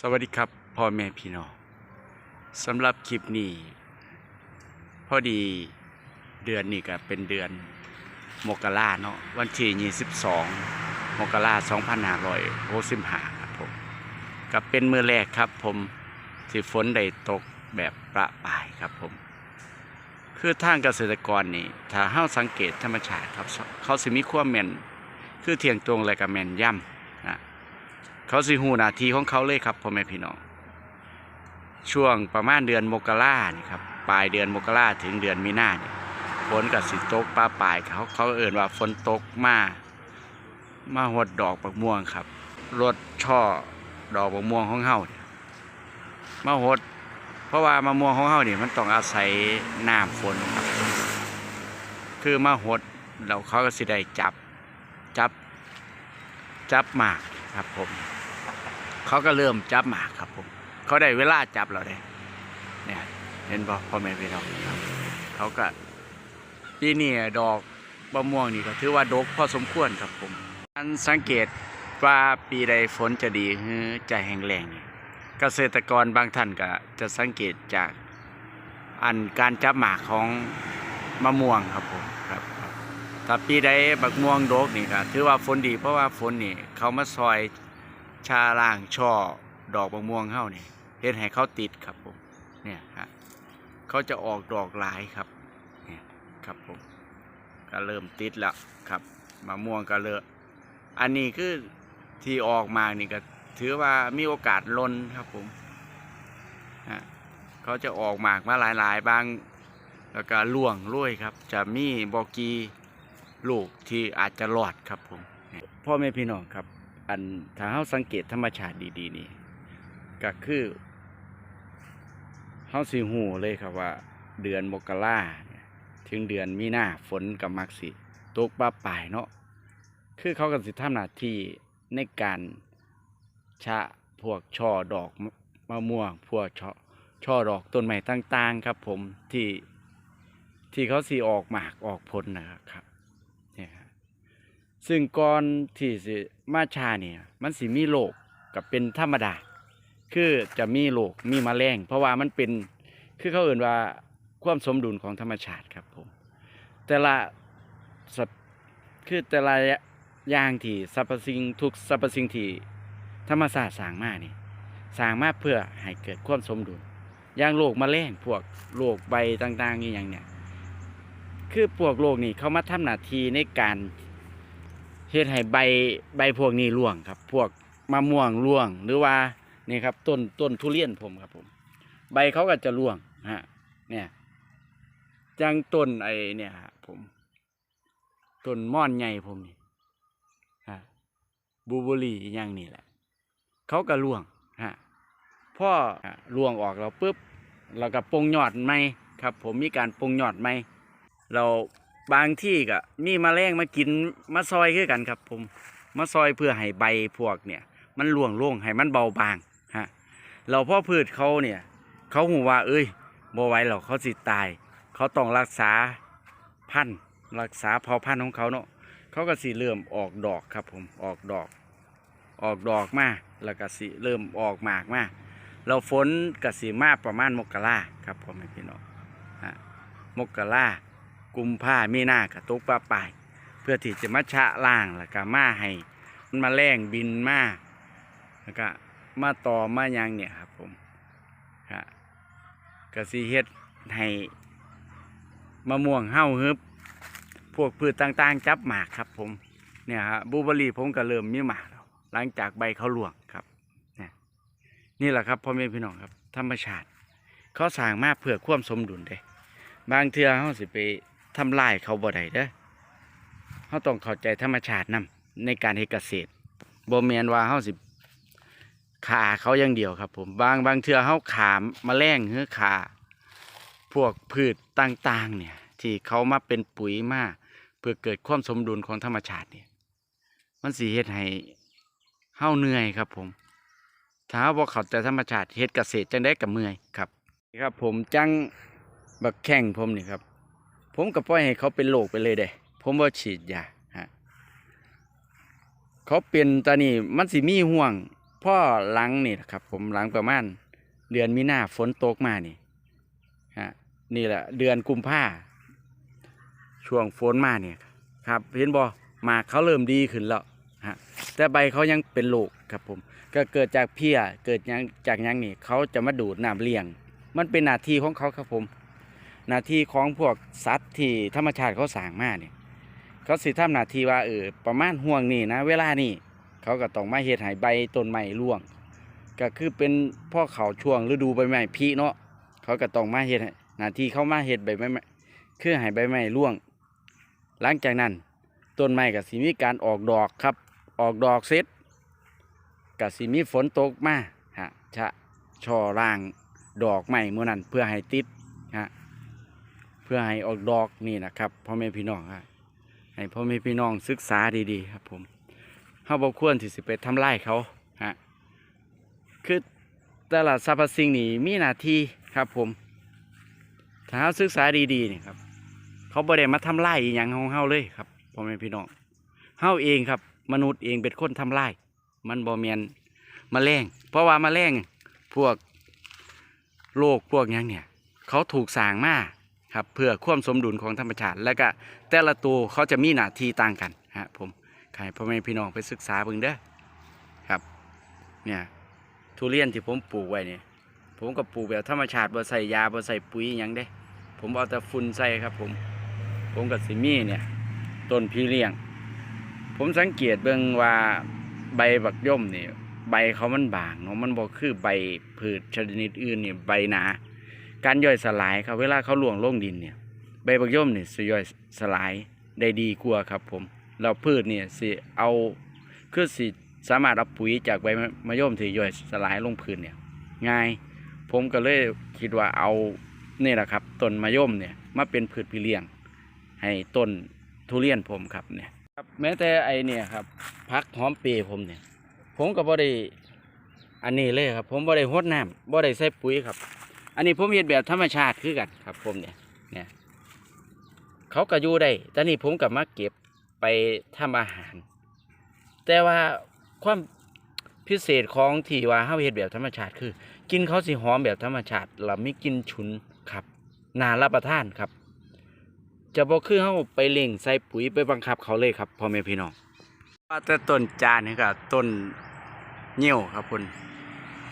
สวัสดีครับพ่อแม่พี่น้องสำหรับคลิปนี้ พอดีเดือนนี้ก็เป็นเดือนมกราเนาะวันที่22มกรา2565ครับผมกับเป็นมือแรกครับผมที่ฝนได้ตกแบบประปายครับผม คือทางเกษตรกรนี่ถ้าเฮาสังเกตธรรมชาติครับ เขาสิมีความแมนคือเทียงตรงและก็แมนย่ำ เขาสิหูนาทีของเขาเลยครับพ่อแม่พี่น้องช่วงประมาณเดือนมกราเนี่ครับปลายเดือนมกราถึงเดือนมีนาเนี่ยฝนกับสิตกป้าปลายเขาเขาเอ่นว่าฝนตกมามาหดดอกบักม่วงครับรดช่อดอกบักม่วงของเฮาเนี่ยมาหด เพราะว่ามะม่วงของเฮาเนี่ยมันต้องอาศัยน้ำฝนครับ คือมาหดแล้วเขาก็สิได้จับจับจับหมากครับผม เขาก็เริ่มจับหมากครับผม เขาได้เวลาจับเราได้เนี่ย เห็นบอกพ่อแม่พี่น้องครับเขาก็ปีนี้ดอกมะม่วงนี่ก็ถือว่าดกพอสมควรครับผมการสังเกตว่าปีใดฝนจะดีหรือจะแห้งแล้งเกษตรกรบางท่านก็จะสังเกตจากอันการจับหมากของมะม่วงครับผมครับครับถ้าปีใดบักม่วงดกนี่ก็ถือว่าฝนดีเพราะว่าฝนนี่เขามาซอย ชาล่างช่อดอกบักม่วงเฮานี่เฮ็ดให้เขาติดครับผมเนี่ยฮะเขาจะออกดอกหลายครับเนี่ยครับผมก็เริ่มติดแล้วครับมะม่วงก็เริ่มอันนี้คือที่ออกมานี่ก็ถือว่ามีโอกาสลนครับผมฮะเขาจะออกหมากมาหลายๆบางแล้วก็ล่วงลุ่ยครับ จะมีบอกีลูกที่อาจจะรอดครับผมพ่อแม่พี่น้องครับ อันถ้าเฮาสังเกตธรรมชาติดี ๆ นี่ก็คือเฮาสิหูเลยครับว่า เดือนมกราถึงเดือนมีนาฝนกับมักสิตกป้าปลายเนาะคือเขาก็สิทำหน้าที่ในการชะพวกช่อดอกมะม่วง พวกช่อช่อดอกต้นไม้ต่าง ๆ ครับผมที่ที่เขาสิออกหมากออกผลนะครับ ซึ่งก่อนที่สิมาชาเนี่ยมันสิมีโรคกับเป็นธรรมดา คือจะมีโรคมีมแมลงเพราะว่ามันเป็นคือเขาเอ่นว่าความสมดุลของธรรมชาติครับผมแต่ละสัตคือแต่ละอย่างที่สรรพสิ่งทุกสรรพสิ่งที่ธรรมศาสตร์สร้างมานี่สร้างมาเพื่อให้เกิดความสมดุล อย่างโรคแมลงพวกโรคใบต่างๆนี่อย่างเนี่ยคือพวกโรคนี่เขามาทำหน้าที่ในการ เฮ็ดให้ใบใบพวกนี้ร่วงครับ พวกมะม่วงร่วงหรือว่านี่ครับต้นต้นทุเรียนผมครับผม ใบเขาก็จะร่วงฮะเนี่ยจังต้นไอ้เนี่ยฮะผมต้นม่อนใหญ่ผมนี่ฮะบูเบอรี่อย่างนี่แหละ เขาก็ร่วงฮะพ่อร่วงออกเราปุ๊บ เราก็ปงยอดไหมครับ ผมมีการปงยอดไหมเรา บางที่ก็มีมแมลงมากินมาซอยคือกันครับ ผมมาซอยเพื่อให้ใบพวกเนี่ย มันร่วงลงให้มันเบาบางฮะเราพ่อพืชเขาเนี่ย เขาหูว่า เอ้ยบ่ไหวหรอกเขาสิตาย เขาต้องรักษาพันธุ์รักษาเผ่าพันธุ์ของเขาเนาะเขาก็สิเริ่มออกดอกครับ ผมออกดอก ออกดอกมาแล้วก็สิเริ่มออกหมากมาเราฝนก็สิมาประมาณมกราครับพ่อแม่พี่น้องฮะมกรา กุมผ้ามีหน้ากระตุกปลาปลายเพื่อที่จะมาชะล่างแล้วก็มาให้มันมาแรงบินมาแล้วก็มาต่อมายังเนี่ยครับผมฮะกสิเฮ็ดให้มะม่วงเห่าฮึบพวกพืชต่างๆ จับหมากครับผมเนี่ยฮะบูเบอรี่ผมก็เริ่มมีหมากแล้วหลังจากใบเขาหลวงครับนี่นี่แหละครับพ่อแม่พี่น้องครับ ธรรมชาติ เขาสร้างมาเพื่อความสมดุลเด้บางเทือเขาสิไป ทำลายเขาบ่ได้เด้อเขาต้องเข้าใจธรรมชาตินํในการเฮ็ดเกษตรบ่แม่นว่าเขาสิขาเขาอย่างเดียวครับ ผมบางบางเทือเขาขาแมลงหรือขาพวกพืชต่างๆเนี่ยที่เขามาเป็นปุ๋ยมาเพื่อเกิดความสมดุลของธรรมชาติเนี่ยมันสิเฮ็ดให้เฮาเหนื่อยครับผมถ้าเฮาบ่เขาใจธรรมชาติเฮ็ดเกษตรจังได๋ก็เมื่อยครับครับผมจังบักแข้งผมนี่ครับ ผมก็ปล่อยให้เขาเป็นโรคไปเลยเด้ผมว่าฉีดยาฮะเขาเป็นตอนนี้มันสิมีห่วงพ่อหลังนี่ครับ ผมหลังประมาณเดือนมีนาฝนตกมานี่ฮะนี่แหละเดือนกุมภาช่วงฝนมาเนี่ยครับเห็นบ่หมาเขาเริ่มดีขึ้นแล้วฮะแต่ใบเขายังเป็นโรคครับผม ก็เกิดจากเพี้ยเกิดยังจากยังนี่เขาจะมาดูดน้ำเลี้ยง มันเป็นหน้าที่ของเขาครับผม หน้าที่ของพวกสัตว์ที่ธรรมชาติเขาสร้างมาเนี่ยเขาสิทำหน้าที่ว่าเออประมาณห่วงนี่นะ เวลานี่เขาก็ต้องมาเฮ็ดให้ใบต้นไม้ร่วง ก็คือเป็นพ่อเขาช่วงฤดูใบไม้ผลิเนาะเขาก็ต้องมาเฮ็ดหน้าที่เขามาเฮ็ดใบไม้คือให้ใบไม้ร่วง หลังจากนั้นต้นไม้ก็สิมีการออกดอกครับ ออกดอกเสร็จก็สิมีฝนตกมาฮะชะช่อร่างดอกใหม่เมื่อนั้นเพื่อให้ติด เพื่อให้ออกดอกนี่นะครับพ่อแม่พี่น้องครับให้พ่อแม่พี่น้องศึกษาดีๆ ครับผมเฮาบ่ควรที่สิไปทำลายเขาฮะคือต่ละสรรพสิ่งนี่มีหน้าที่ครับผมถ้าเราศึกษาดีๆนี่ครับ เขาบ่ได้มาทำลายอหย่างของเฮาเลยครับพ่อแม่พี่น้องเฮาเองครับ มนุษย์เองเป็นคนทำลายมันบ่แมนมาแมลงเพราะว่ามาแมลงพวกโรคพวกหยังเนี่ย เขาถูกสางมา ครับเพื่อความสมดุลของธรรมชาติ แล้วก็แต่ละตัวเขาจะมีหน้าที่ต่างกันฮะผมใครพ่อแม่พี่น้องไปศึกษาเบิ่งเด้อครับเนี่ยทุเรียนที่ผมปลูกไว้เนี่ยผมก็ปลูกแบบธรรมชาติบ่ใส่ยาบ่ใส่ปุ๋ยหยังเด้ ผมเอาแต่ฝุ่นใส่ครับผม ผมกับสิมีเนี่ยต้นพี่เลี้ยง ผมสังเกตเบิ่งว่าใบบักย่อมเนี่ยใบเขามันบางเนาะมันบ่คือใบพืชชนิดอื่นเนี่ยใบหนา การย่อยสลายครับ เวลาเขาล่วงลงดินเนี่ย ใบบักย่อมนี่ยสิย่อยสลายได้ดีกว่าครับผมเราพืชเนี่ยสิเอาคือสิสามารถเอาปุ๋ยจากใบมะย่อมที่ย่อยสลายลงพื้นเนี่ยง่าย ผมก็เลยคิดว่าเอานี่แหละครับต้นมะย่อมเนี่ยมาเป็นพืชพี่เลี้ยง ให้ต้นทุเรียนผมครับเนี่ยครับแม้แต่ไอเนี่ยครับพักหอมเปรย์ผมเนี่ย ผมก็บ่ได้อันนี้เลยครับ ผมบ่ได้หดน้ำบ่ได้ใส่ปุ๋ยครับ อันนี้ผมเฮ็ดแบบธรรมชาติคือกันครับ ผมเนี่ยเนี่ยเขาก็อยู่ได้แต่นี่ผมก็มาเก็บไปทำอาหาร แต่ว่าความพิเศษของที่ว่าเฮาเฮ็ดแบบธรรมชาติคือ กินเขาสิหอมแบบธรรมชาติแล้วมีกลินฉุนครับนารับประทานครับ จะบอกคือเฮาไปเล่งใส่ปุ๋ยไปบังคับเขาเลยครับพ่อแม่พี่น้องว่าแต่ต้นจานนี่ก็ต้นเหี่ยวครับคุณ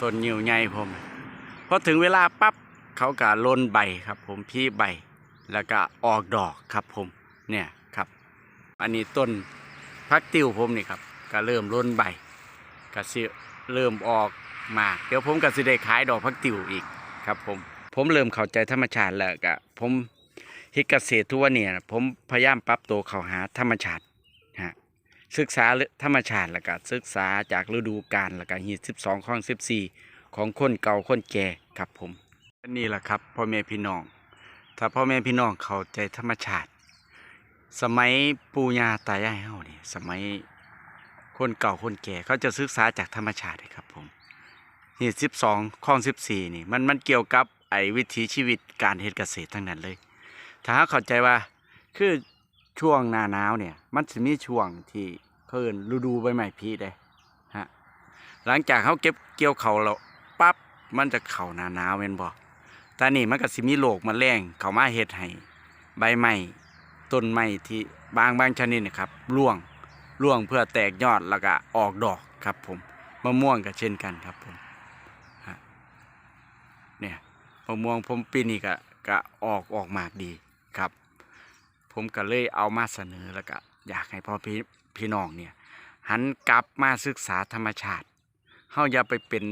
ต้นเหี่ยวใหญ่ผม อถึงเวลาปั๊บเขาก็ลนใบครับผมพี่ใบแล้วก็ออกดอกครับผมเนี่ยครับ อันนี้ต้นพักติวผมนี่ครับก็เริ่มล้นใบก็สิเริ่มออกมาเดี๋ยวผมก็สิได้ขายดอกพักติวอีกครับผมผมเริ่มเข้าใจธรรมชาติแล้วก็ผมเฮ็ดเกษตรทุกวันเนี่ยผมพยายามปรับตัวเข้าหาธรรมชาติฮะศึกษาธรรมชาติแล้วก็ศึกษาจากฤดูกาลแล้วก็ฮีด12ข้อง14 ของคนเก่าคนแก่ครับผมนี่แหละครับพ่อแม่พี่น้อง ถ้าพ่อแม่พี่น้องเข้าใจธรรมชาติ สมัยปู่ย่าตายายเฮานี่สมัยคนเก่าคนแก่เขาจะศึกษาจากธรรมชาติครับผมนี่สิบสองข้องสิบสี่นี่มันมันเกี่ยวกับไอ้วิถีชีวิตการเฮ็ดเกษตรทั้งนั้นเลย ถ้าเข้าใจว่าคือช่วงหน้าหนาวเนี่ยมันจะมีช่วงที่เขาเอิ้นฤดูใบไม้ผลิได้ฮะหลังจากเขาเก็บเกี่ยวเขาแล้ว ปั๊บมันจะเข้าหนาหนาวแม่นบ่แต่นี่มันก็สิมีโรคแมลงเข้ามาเฮ็ดให้ใบไม้ต้นไม้ที่บางบางชนิดนะครับร่วงร่วงเพื่อแตกยอดแล้วก็ออกดอกครับผมมะม่วงก็เช่นกันครับผมเนี่ยมะม่วงผมปีนี้ก็ก็ออกออกมากดีครับ ผมก็เลยเอามาเสนอแล้วก็อยากให้พ่อพี่พี่น้องเนี่ยหันกลับมาศึกษาธรรมชาติเฮาอย่าไปเป็น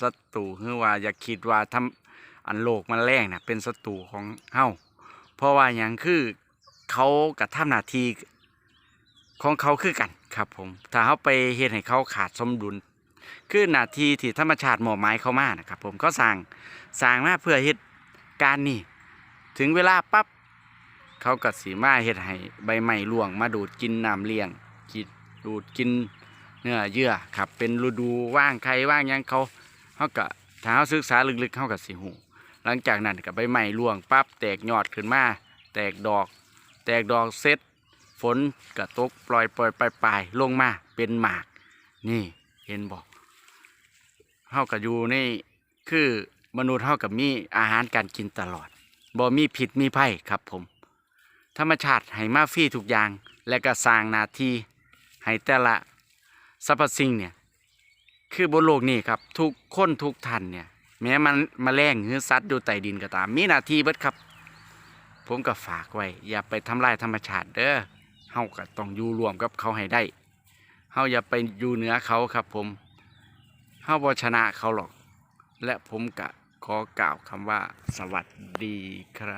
ศัตรูหรือว่าอย่าคิดว่าทำอันโลกมันแรงน่ะเป็นศัตรูของเฮาเพราะว่าอย่างคือเขากับทำหน้าที่ของเขาคือกันครับผมถ้าเขาไปเฮ็ดให้เขาขาดสมดุล คือหน้าที่ที่ธรรมชาติหมอบไม้เขามานะครับผมเขาสร้างสร้างมาเพื่อเฮ็ดการนี่ถึงเวลาปั๊บเขาก็สีมาเฮ็ดให้ใบไม้ร่วง มาดูดกินน้ำเลี้ยงกินดูดกินเนื้อเยื่อครับเป็นฤดูว่างใครว่างยังเขา เขาก็ถ้าเขาศึกษาลึกๆเขาก็สิหูหลังจากนั้นก็ใบไม้ร่วงปั๊บแตกยอดขึ้นมา แตกดอก แตกดอกเสร็จฝนกระตกปล่อยปล่อยปลายปลายลงมาเป็นหมาก นี่เห็นบอกเฮาก็อยู่ในคือมนุษย์เฮาก็มีอาหารการกินตลอดบ่มีผิดมีภัยครับผม ธรรมชาติให้มาฟรีทุกอย่าง และก็สร้างนาทีให้แต่ละสรรพสิ่งเนี่ย คือบนโลกนี้ครับ ทุกคนทุกท่านเนี่ย แม้มันมาแรงหรือสัตว์อยู่ใต้ดินก็ตาม มีหน้าที่เบิดครับ ผมก็ฝากไว้ อย่าไปทำลายธรรมชาติเด้อเฮาก็ต้องอยู่รวมกับเขาให้ได้เฮาอย่าไปอยู่เหนือเขาครับ ผมเฮาบ่ชนะเขาหรอก และผมก็ขอกล่าวคำว่าสวัสดีครับ